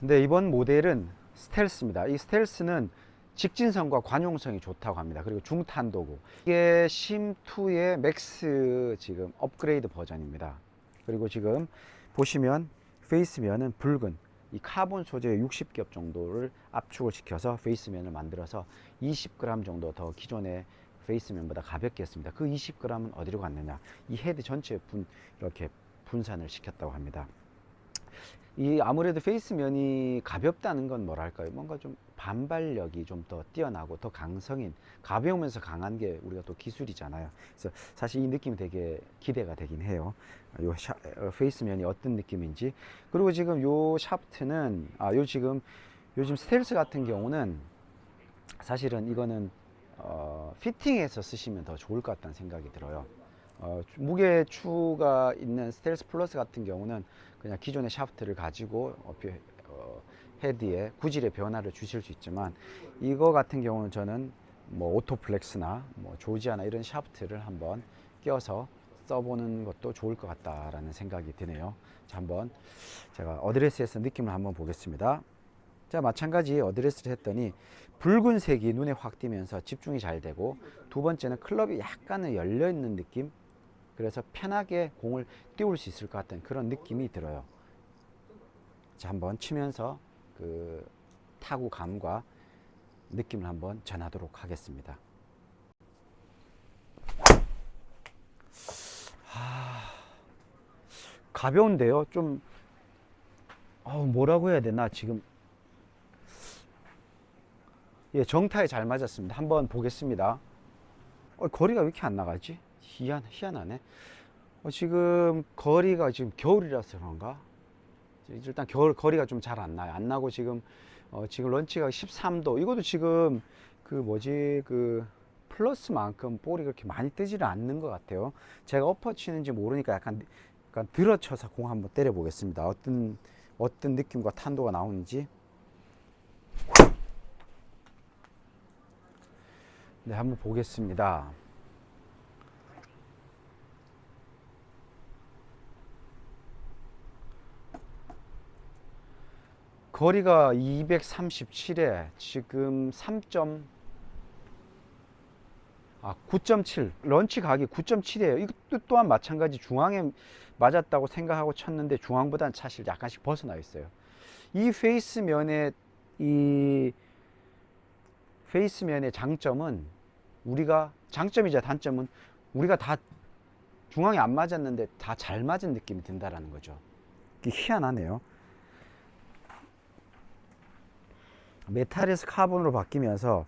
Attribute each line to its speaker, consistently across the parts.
Speaker 1: 근데 이번 모델은 스텔스입니다. 이 스텔스는 직진성과 관용성이 좋다고 합니다. 그리고 중탄도고 이게 심2의 맥스 지금 업그레이드 버전입니다. 그리고 지금 보시면 페이스면은 붉은 이 카본 소재의 60겹 정도를 압축을 시켜서 페이스면을 만들어서 20g 정도 더 기존의 페이스면보다 가볍게 했습니다. 그 20g은 어디로 갔느냐? 이 헤드 전체에 분 이렇게 분산을 시켰다고 합니다. 이 아무래도 페이스 면이 가볍다는 건 뭐랄까요? 뭔가 좀 반발력이 좀 더 뛰어나고 더 강성인 가벼우면서 강한 게 우리가 또 기술이잖아요. 그래서 사실 이 느낌이 되게 기대가 되긴 해요. 요 샤, 어, 페이스 면이 어떤 느낌인지 그리고 지금 요 샤프트는 아요 지금 요즘 스텔스 같은 경우는 사실은 이거는 어, 피팅해서 쓰시면 더 좋을 것 같다는 생각이 들어요. 어, 무게 추가 있는 스텔스 플러스 같은 경우는 그냥 기존의 샤프트를 가지고 어, 비- 어, 헤드에 구질의 변화를 주실 수 있지만 이거 같은 경우는 저는 뭐 오토플렉스나 뭐 조지아나 이런 샤프트를 한번 껴서 써보는 것도 좋을 것 같다라는 생각이 드네요. 자, 한번 제가 어드레스에서 느낌을 한번 보겠습니다. 자, 마찬가지 어드레스를 했더니 붉은색이 눈에 확 띄면서 집중이 잘 되고 두 번째는 클럽이 약간은 열려 있는 느낌. 그래서 편하게 공을 띄울 수 있을 것 같은 그런 느낌이 들어요. 자, 한번 치면서 그 타구감과 느낌을 한번 전하도록 하겠습니다. 하, 가벼운데요. 좀 어, 뭐라고 해야 되나 지금 예, 정타에 잘 맞았습니다. 한번 보겠습니다. 어, 거리가 왜 이렇게 안 나가지? 희한, 희한하네. 어, 지금 거리가 지금 겨울이라서 그런가? 일단 겨울 거리가 좀 잘 안 나요. 안 나고 지금 어, 지금 런치가 13도. 이것도 지금 그 뭐지 그 플러스만큼 볼이 그렇게 많이 뜨지를 않는 것 같아요. 제가 엎어 치는지 모르니까 약간 약간 들어쳐서 공 한번 때려 보겠습니다. 어떤 어떤 느낌과 탄도가 나오는지. 네, 한번 보겠습니다. 거리가 237에 지금 3점 아9.7 런치 각이 9.7이에요. 이것도 또한 마찬가지 중앙에 맞았다고 생각하고 쳤는데 중앙보다는 사실 약간씩 벗어나 있어요. 이 페이스 면의 이 페이스 면의 장점은 우리가 장점이자 단점은 우리가 다 중앙에 안 맞았는데 다 잘 맞은 느낌이 든다라는 거죠. 희한하네요. 메탈에서 카본으로 바뀌면서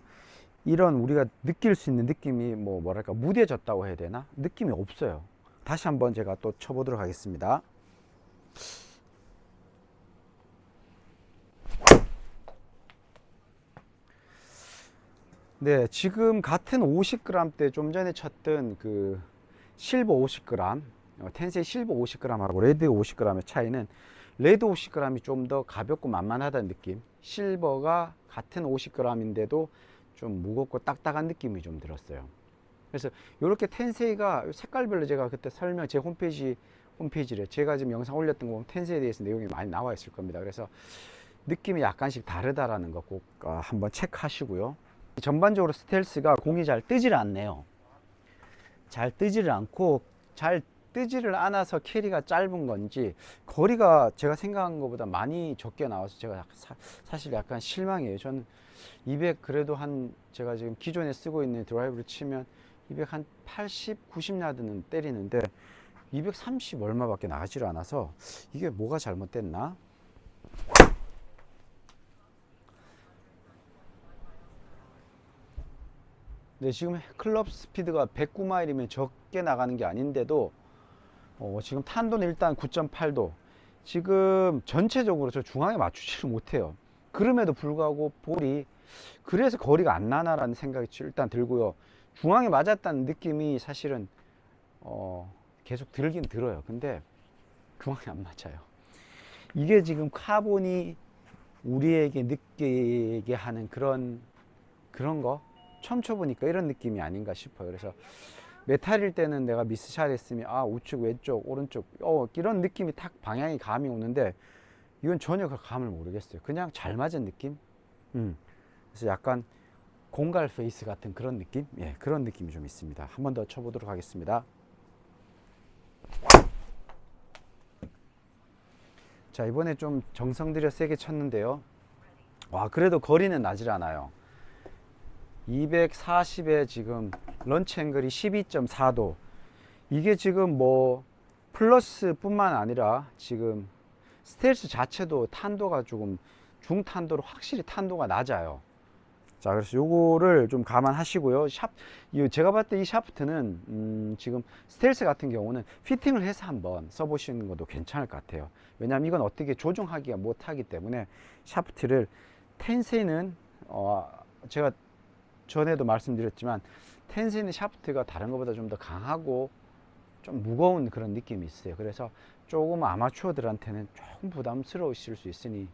Speaker 1: 이런 우리가 느낄 수 있는 느낌이 뭐 뭐랄까 무뎌졌다고 해야 되나 느낌이 없어요. 다시 한번 제가 또 쳐보도록 하겠습니다. 네, 지금 같은 50g 좀 전에 쳤던 그 실버 50g, 어, 텐세 실버 50g하고 레드 50g의 차이는 레드 50g이 좀 더 가볍고 만만하다는 느낌. 실버가 같은 50g인데도 좀 무겁고 딱딱한 느낌이 좀 들었어요. 그래서 이렇게 텐세이가 색깔별로 제가 그때 설명 제 홈페이지 홈페이지를 제가 지금 영상 올렸던 거 보면 텐세에 대해서 내용이 많이 나와 있을 겁니다. 그래서 느낌이 약간씩 다르다라는 거꼭 어, 한번 체크하시고요. 전반적으로 스텔스가 공이 잘 뜨질 않네요. 잘 뜨지를 않고 잘 뜨지를 않아서 캐리가 짧은 건지 거리가 제가 생각한 것보다 많이 적게 나와서 제가 사, 실 약간 실망이에요. 저는 200 그래도 한 제가 지금 기존에 쓰고 있는 드라이브를 치면 200 한 80, 90 야드는 때리는데 230 얼마밖에 나가지를 않아서 이게 뭐가 잘못됐나? 네, 지금 클럽 스피드가 109마일이면 적게 나가는 게 아닌데도 어, 지금 탄도는 일단 9.8도. 지금 전체적으로 저 중앙에 맞추지를 못해요. 그럼에도 불구하고 볼이 그래서 거리가 안 나나라는 생각이 일단 들고요. 중앙에 맞았다는 느낌이 사실은 어, 계속 들긴 들어요. 근데 중앙에 안 맞아요. 이게 지금 카본이 우리에게 느끼게 하는 그런 그런 거 처음 쳐보니까 이런 느낌이 아닌가 싶어요. 그래서 메탈일 때는 내가 미스샷 했으면 아 우측 왼쪽 오른쪽 어 이런 느낌이 탁 방향이 감이 오는데 이건 전혀 그 감을 모르겠어요. 그냥 잘 맞은 느낌? 음. 그래서 약간 공갈 페이스 같은 그런 느낌? 예, 그런 느낌이 좀 있습니다. 한 번 더 쳐보도록 하겠습니다. 자, 이번에 좀 정성 들여 세게 쳤는데요. 와, 그래도 거리는 나질 않아요. 240에 지금 런치 앵글이 12.4도. 이게 지금 뭐 플러스 뿐만 아니라 지금 스텔스 자체도 탄도가 조금 중탄도로 확실히 탄도가 낮아요. 자, 그래서 요거를 좀 감안하시고요. 샵, 이 제가 봤을 때 이 샤프트는 음, 지금 스텔스 같은 경우는 피팅을 해서 한번 써보시는 것도 괜찮을 것 같아요. 왜냐하면 이건 어떻게 조정하기가 못하기 때문에 샤프트를 텐세는 어, 제가 전에도 말씀드렸지만 텐세는 샤프트가 다른 것보다 좀 더 강하고 좀 무거운 그런 느낌이 있어요. 그래서 조금 아마추어들한테는 조금 부담스러우실 수 있으니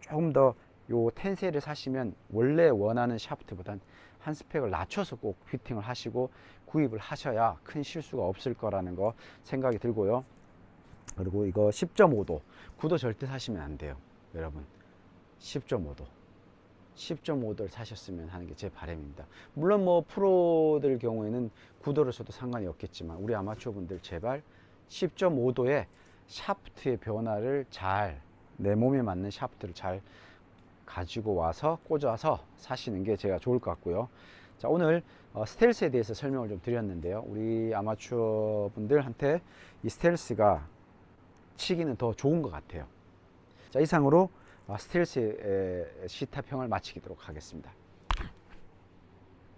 Speaker 1: 조금 더 요 텐세를 사시면 원래 원하는 샤프트보단 한 스펙을 낮춰서 꼭 피팅을 하시고 구입을 하셔야 큰 실수가 없을 거라는 거 생각이 들고요. 그리고 이거 10.5도 9도 절대 사시면 안 돼요. 여러분 10.5도 10.5도를 사셨으면 하는 게 제 바람입니다. 물론 뭐 프로들 경우에는 9도를 써도 상관이 없겠지만 우리 아마추어 분들 제발 10.5도의 샤프트의 변화를 잘 내 몸에 맞는 샤프트를 잘 가지고 와서 꽂아서 사시는 게 제가 좋을 것 같고요. 자, 오늘 어, 스텔스에 대해서 설명을 좀 드렸는데요. 우리 아마추어 분들한테 이 스텔스가 치기는 더 좋은 것 같아요. 자, 이상으로 어, 스텔스의 시타평을 마치도록 하겠습니다.